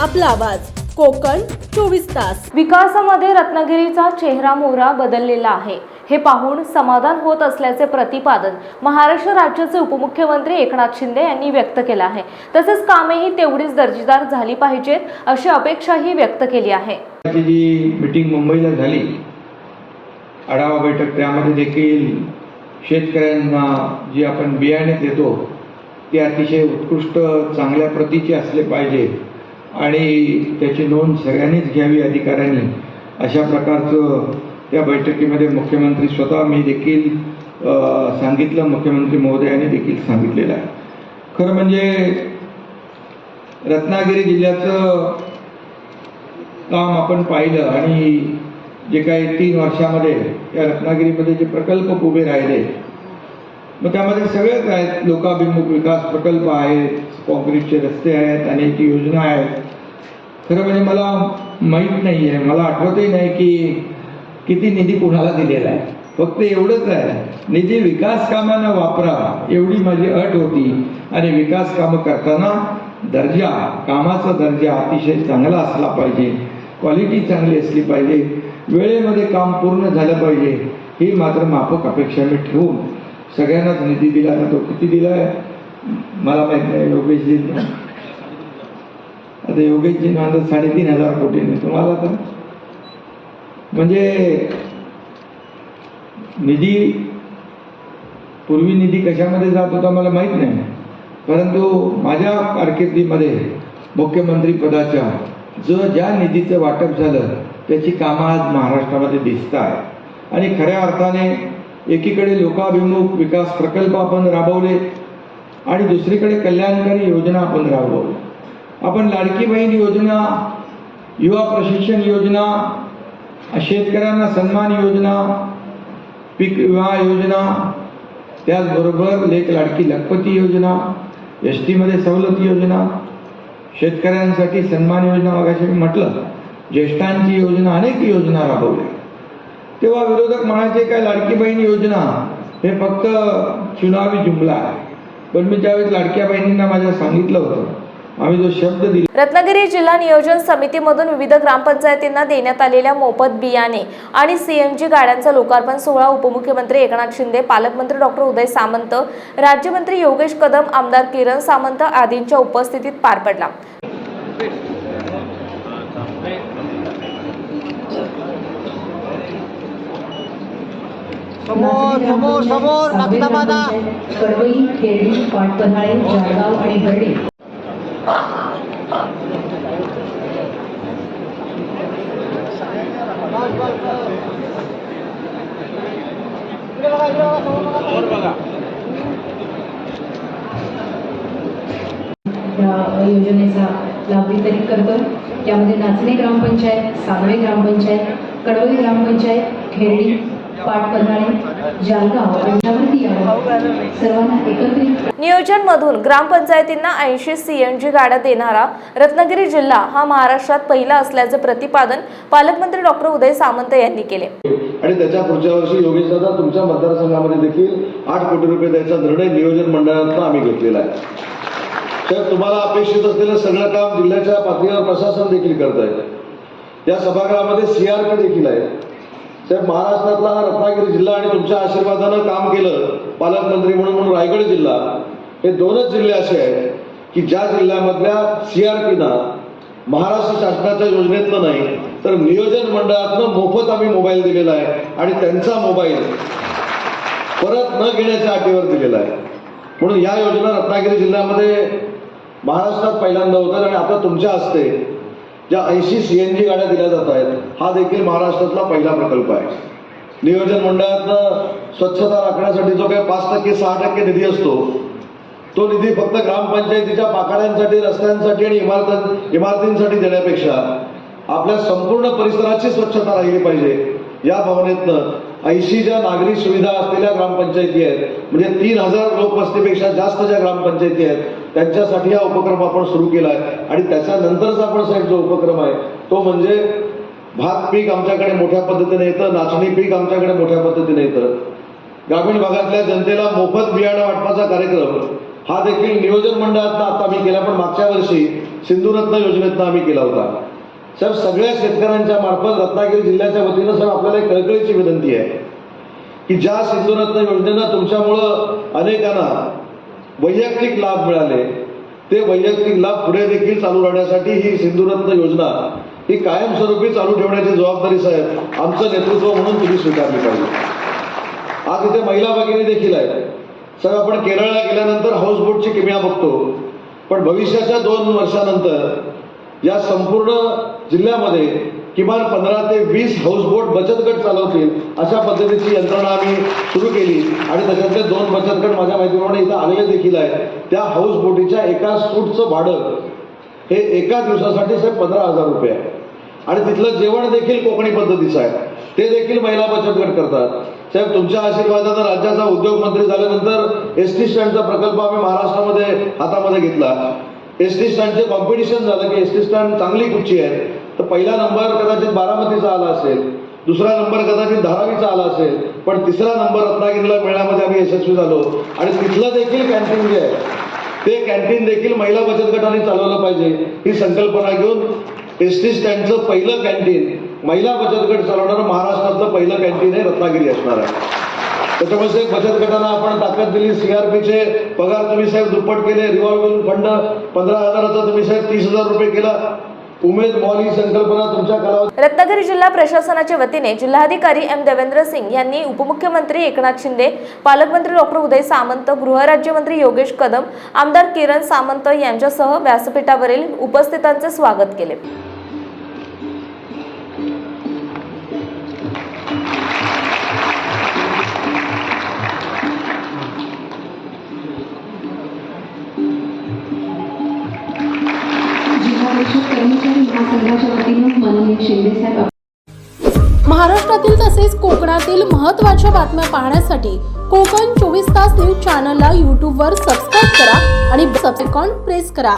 आपला आवाज. कोकण चोवीस तास. विकासामध्ये रत्नागिरीचा चेहरा मोहरा बदललेला आहे. हे पाहून समाधान होत असल्याचे प्रतिपादन महाराष्ट्र राज्याचे उपमुख्यमंत्री एकनाथ शिंदे यांनी व्यक्त केलं आहे. तसेच कामेही तेवढीच दर्जेदार झाली पाहिजेत अशी अपेक्षाही व्यक्त केली आहे. जी मीटिंग मुंबईला झाली आढावा बैठक त्यामध्ये देखील शेतकऱ्यांना जी आपण बियाणे देतो ते अतिशय उत्कृष्ट चांगल्या प्रतीचे असले पाहिजे. आणि त्याची नोंद सगळ्यांनीच घ्यावी अधिकाऱ्यांनी. अशा प्रकारचं त्या बैठकीमध्ये मुख्यमंत्री स्वतः मी देखील सांगितलं. मुख्यमंत्री महोदयाने देखील सांगितलेलं आहे. खरं म्हणजे रत्नागिरी जिल्ह्याचं काम आपण पाहिलं आणि जे काही तीन वर्षामध्ये या रत्नागिरीमध्ये जे प्रकल्प उभे राहिले मग त्यामध्ये सगळेच आहेत. लोकाभिमुख विकास प्रकल्प आहेत कॉन्क्रीटचे रस्ते आहेत अनेक योजना आहेत. खरं म्हणजे मला माहीत नाही आहे मला आठवतही नाही की किती निधी कुणाला दिलेला आहे. फक्त एवढंच आहे. निधी विकास कामांना वापरा एवढी माझी अट होती. आणि विकास कामं करताना दर्जा कामाचा दर्जा अतिशय चांगला असला पाहिजे. क्वालिटी चांगली असली पाहिजे. वेळेमध्ये काम पूर्ण झालं पाहिजे. ही मात्र माफक अपेक्षा मी ठेवून सगळ्यांनाच निधी दिला ना तो किती दिला आहे मला माहीत नाही. योगेशजी आता योगेशजी माझं साडेतीन हजार कोटी नाही तुम्हाला तर म्हणजे निधी पूर्वी निधी कशामध्ये जात होता मला माहीत नाही. परंतु माझ्या कारकिर्दीमध्ये मुख्यमंत्री पदाच्या जो ज्या निधीचं वाटप झालं त्याची कामं आज महाराष्ट्रामध्ये दिसत आहे आणि खऱ्या अर्थाने एकीकडे लोकाभिमुख विकास प्रकल्प आपण राबवले आणि दुसरीकडे कल्याणकारी योजना आपण राबवल्या आपण लाडकी बहीण योजना युवा प्रशिक्षण योजना शेतकऱ्यांना सन्मान योजना पीक विमा योजना त्याचबरोबर लेख लाडकी लखपती योजना एस टीमध्ये सवलत योजना शेतकऱ्यांसाठी सन्मान योजना वगैरे म्हटलं ज्येष्ठांची योजना अनेक योजना राबवल्या. तेव्हा विरोधक म्हणायचे काय लाडकी बहीण योजना हे फक्त चुनावी जुमला आहे. पण मी ज्यावेळेस लाडक्या बहिणींना माझ्या सांगितलं होतं आम्ही जो शब्द दिला रत्नागिरी जिल्हा नियोजन समितीमधून विविध ग्रामपंचायतींना देण्यात आलेल्या मोफत बियाणे आणि सीएनजी गाड्यांचा लोकार्पण सोहळा उपमुख्यमंत्री एकनाथ शिंदे पालकमंत्री डॉक्टर उदय सामंत राज्यमंत्री योगेश कदम आमदार किरण सामंत आदींच्या उपस्थितीत पार पडला. समोर समोर समोर जळगाव आणि गडे योजनेचा लाभ वितरित करतो. त्यामध्ये नाचणे ग्रामपंचायत सानवे ग्रामपंचायत कडवली ग्रामपंचायत खेरडी नियोजन मधून ग्रामपंचायतींना ऐंशी सीएनजी गाड्या देणारा रत्नागिरी जिल्हा हा महाराष्ट्रात पहिला असल्याचे प्रतिपादन पालकमंत्री डॉक्टर उदय सामंत यांनी केले. आणि त्याच्या पुढच्या वर्षी योगेश दादा तुमच्या मतदारसंघामध्ये देखील आठ कोटी रुपये द्यायचा निर्णय नियोजन मंडळातनं आम्ही घेतलेला आहे. तर तुम्हाला अपेक्षित असलेलं सगळं काम जिल्ह्याच्या पातळीवर प्रशासन देखील करत आहे. या सभागृहामध्ये सीआरपी देखील आहे. त्या महाराष्ट्रातला हा रत्नागिरी जिल्हा आणि तुमच्या आशीर्वादानं काम केलं पालकमंत्री म्हणून म्हणून रायगड जिल्हा हे दोनच जिल्हे असे आहेत की ज्या जिल्ह्यामधल्या सीआरपीना महाराष्ट्र शासनाच्या योजनेतलं नाही तर नियोजन मंडळातनं मोफत आम्ही मोबाईल दिलेला आहे आणि त्यांचा मोबाईल परत न घेण्याच्या अटीवर दिलेला आहे. म्हणून या योजना रत्नागिरी जिल्ह्यामध्ये महाराष्ट्रात पहिल्यांदा होतात आणि आता तुमच्या हस्ते ज्या ऐंशी सी एन जी गाड्या दिल्या जात आहेत हा देखील महाराष्ट्रातला पहिला प्रकल्प आहे. नियोजन मंडळातनं स्वच्छता राखण्यासाठी जो काही पाच टक्के सहा टक्के निधी असतो तो निधी फक्त ग्रामपंचायतीच्या पाकाड्यांसाठी रस्त्यांसाठी आणि इमारत इमारतींसाठी देण्यापेक्षा आपल्या संपूर्ण परिसराची स्वच्छता राहिली पाहिजे. या भावनेतनं ऐंशी ज्या नागरी सुविधा असलेल्या ग्रामपंचायती आहेत म्हणजे तीन हजार लोकवस्तीपेक्षा जास्त ज्या ग्रामपंचायती आहेत त्यांच्यासाठी हा उपक्रम आपण सुरू केला आहे आणि त्याच्यानंतरचा आपण साहेब जो उपक्रम आहे तो म्हणजे भात पीक आमच्याकडे मोठ्या पद्धतीने येतं नाचणी पीक आमच्याकडे मोठ्या पद्धतीने येतं. ग्रामीण भागातल्या जनतेला मोफत बियाणं वाटपाचा कार्यक्रम हा देखील नियोजन मंडळातनं आता आम्ही केला पण मागच्या वर्षी सिंधुरत्न योजनेतनं आम्ही केला होता. साहेब सगळ्या शेतकऱ्यांच्या मार्फत रत्नागिरी जिल्ह्याच्या वतीनं सर आपल्याला एक कळकळीची विनंती आहे की ज्या सिंधुरत्न योजनेनं तुमच्यामुळं अनेकांना वैयक्तिक लाभ मिळाले ते वैयक्तिक लाभ पुढे देखील चालू राहण्यासाठी ही सिंधुरत्न योजना ही कायमस्वरूपी चालू ठेवण्याची जबाबदारी साहेब आमचं नेतृत्व म्हणून तुम्ही स्वीकारली पाहिजे. आज इथे महिला भगिनी देखील आहेत. सर आपण केरळला गेल्यानंतर हाऊसबोटची किमया बघतो. पण भविष्याच्या दोन वर्षानंतर या संपूर्ण जिल्ह्यामध्ये किमान पंधरा ते वीस हाऊसबोट बचत गट चालवतील अशा पद्धतीची यंत्रणा आम्ही सुरू केली. आणि त्याच्यातले दोन बचत गट माझ्या माहितीप्रमाणे इथं आलेले देखील आहेत. त्या हाऊसबोटीच्या एका सूटचं भाडं हे एका दिवसासाठी साहेब पंधरा हजार रुपये आहे. आणि तिथलं जेवण देखील कोकणी पद्धतीचं आहे. ते देखील महिला बचत गट करतात. साहेब तुमच्या आशीर्वादानं राज्याचा उद्योग मंत्री झाल्यानंतर एस टी स्टँडचा प्रकल्प आम्ही महाराष्ट्रामध्ये हातामध्ये घेतला. एस टी स्टँडचे कॉम्पिटिशन झालं की एस टी स्टँड चांगली कुठची आहे. तर पहिला नंबर कदाचित बारामतीचा आला असेल दुसरा नंबर कदाचित धारावीचा आला असेल पण तिसरा नंबर रत्नागिरीला मिळण्यामध्ये आम्ही यशस्वी झालो. आणि तिथलं देखील कॅन्टीन जे आहे ते कॅन्टीन देखील महिला बचत गटाने चालवलं पाहिजे ही संकल्पना घेऊन एस टी स्टँडचं पहिलं कॅन्टीन महिला बचत गट चालवणारं महाराष्ट्रातलं पहिलं कॅन्टीन हे रत्नागिरी असणार आहे. त्याच्यामुळे बचत गटांना आपण ताकद दिली सीआरपीचे पगार तुम्ही साहेब दुप्पट केले रिव्हॉल्विंग फंड पंधरा हजाराचा तुम्ही साहेब तीस हजार रुपये केला उमेद मॉल ही संकल्पना तुमच्या रत्नागिरी जिल्हा प्रशासनाच्या वतीने जिल्हाधिकारी एम देवेंद्र सिंग यांनी उपमुख्यमंत्री एकनाथ शिंदे पालकमंत्री डॉक्टर उदय सामंत गृहराज्यमंत्री योगेश कदम आमदार किरण सामंत यांच्यासह व्यासपीठावरील उपस्थितांचे स्वागत केले. वतीनं माननीय शिंदेसाहेब महाराष्ट्रातील तसेच कोकणातील महत्त्वाच्या बातम्या पाहण्यासाठी कोकण चोवीस तास न्यूज चॅनलला यूट्यूबवर सबस्क्राईब करा आणि सबसेकॉन प्रेस करा.